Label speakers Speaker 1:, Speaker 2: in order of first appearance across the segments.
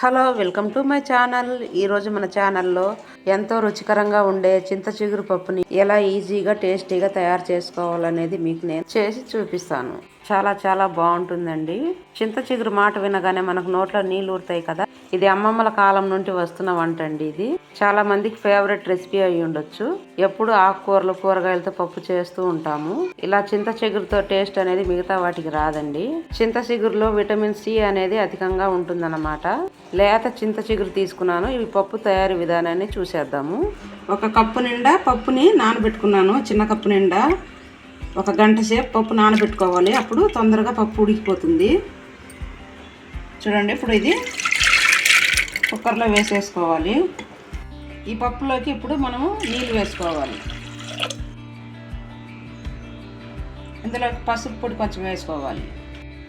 Speaker 1: Hello welcome to my channel. ఈరోజు మన ఛానల్లో ఎంతో రుచికరంగా ఉండే చింత చిగురు పప్పుని ఎలా ఈజీగా టేస్టీగా తయారు చేసుకోవాలనేది మీకు నేను చేసి చూపిస్తాను. చాలా చాలా బాగుంటుందండి. చింత చిగురు మాట వినగానే మనకు నోట్లో నీళ్ళు ఊరుతాయి కదా. ఇది అమ్మమ్మల కాలం నుండి వస్తున్న వంట అండి ఇది. చాలా మందికి ఫేవరెట్ రెసిపీ అయి ఉండొచ్చు. ఎప్పుడు ఆకుకూరలు కూరగాయలతో పప్పు చేస్తూ ఉంటాము. ఇలా చింత చిగురుతో టేస్ట్ అనేది మిగతా వాటికి రాదండి. చింత చిగురులో విటమిన్ సి అనేది అధికంగా ఉంటుందన్నమాట. లేత చింత చిగురు తీసుకున్నాను. ఇవి పప్పు తయారీ విధానాన్ని చూసేద్దాము. ఒక కప్పు నిండా పప్పుని నానబెట్టుకున్నాను. చిన్న కప్పు నిండా. ఒక గంట సేపు పప్పు నానబెట్టుకోవాలి. అప్పుడు తొందరగా పప్పు ఉడికిపోతుంది. చూడండి ఇప్పుడు ఇది కుక్కర్లో వేసేసుకోవాలి. ఈ పప్పులోకి ఇప్పుడు మనము నీళ్ళు వేసుకోవాలి. ఇందులోకి పసుపు పొడి కొంచెం వేసుకోవాలి.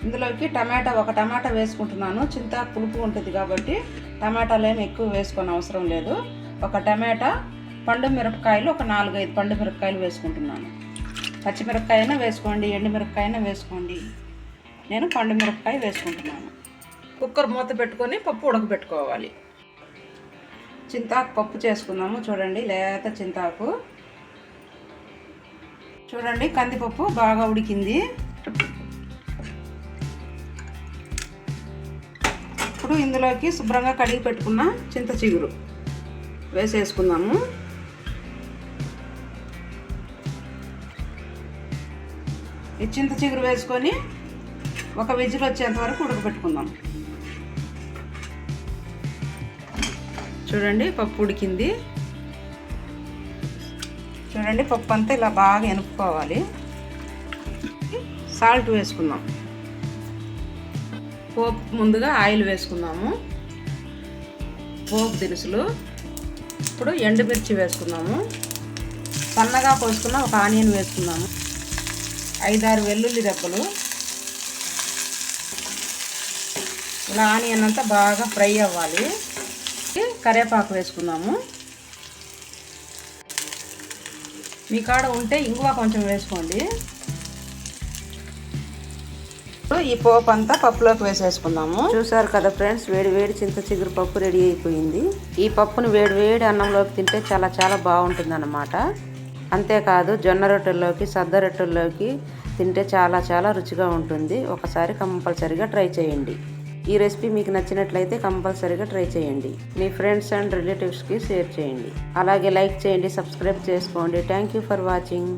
Speaker 1: ఇందులోకి టమాటా ఒక టమాటా వేసుకుంటున్నాను. చింత పులుపు ఉంటుంది కాబట్టి టమాటాలు ఏమి ఎక్కువ వేసుకొని అవసరం లేదు. ఒక టమాటా పండు మిరపకాయలు ఒక నాలుగైదు పండు మిరపకాయలు వేసుకుంటున్నాను. పచ్చిమిరపకాయ అయినా వేసుకోండి ఎండుమిరపకాయ అయినా వేసుకోండి. నేను పండు మిరపకాయ వేసుకుంటున్నాను. కుక్కర్ మూత పెట్టుకొని పప్పు ఉడకబెట్టుకోవాలి. చింతాకు పప్పు చేసుకుందాము చూడండి లేత చింతాకు. చూడండి కందిపప్పు బాగా ఉడికింది. ఇప్పుడు ఇందులోకి శుభ్రంగా కడిగి పెట్టుకున్న చింత చిగురు వేసేసుకుందాము. ఈ చింత చిగురు వేసుకొని ఒక విజిల్ వచ్చేంత వరకు ఉడకబెట్టుకుందాం. చూడండి పప్పు ఉడికింది. చూడండి పప్పు అంతా ఇలా బాగా ఎనుపుకోవాలి సాల్ట్ వేసుకుందాం. పోపు ముందుగా ఆయిల్ వేసుకుందాము. పోపు దినుసులు. ఇప్పుడు ఎండుమిర్చి వేసుకుందాము. సన్నగా కోసుకున్న ఒక ఆనియన్ వేసుకుందాము. ఐదారు వెల్లుల్లి దెబ్బలు ఇలా ఆనియన్ అంతా బాగా ఫ్రై అవ్వాలి. కరివేపాకు వేసుకుందాము. మీ కాడ ఉంటే ఇంగువ కొంచెం వేసుకోండి. ఈ పోపు అంతా పప్పులోకి వేసేసుకుందాము. చూసారు కదా ఫ్రెండ్స్ వేడి వేడి చింత చిగురు పప్పు రెడీ అయిపోయింది. ఈ పప్పును వేడి వేడి అన్నంలోకి తింటే చాలా చాలా బాగుంటుంది అన్నమాట అంతేకాదు జొన్న రొట్టెల్లోకి సద్ద రొట్టెల్లోకి తింటే చాలా చాలా రుచిగా ఉంటుంది. ఒకసారి కంపల్సరీగా ట్రై చేయండి. ఈ రెసిపీ మీకు నచ్చినట్లయితే కంపల్సరీగా ట్రై చేయండి. మీ ఫ్రెండ్స్ అండ్ రిలేటివ్స్కి షేర్ చేయండి. అలాగే లైక్ చేయండి సబ్స్క్రైబ్ చేసుకోండి. Thank you for watching.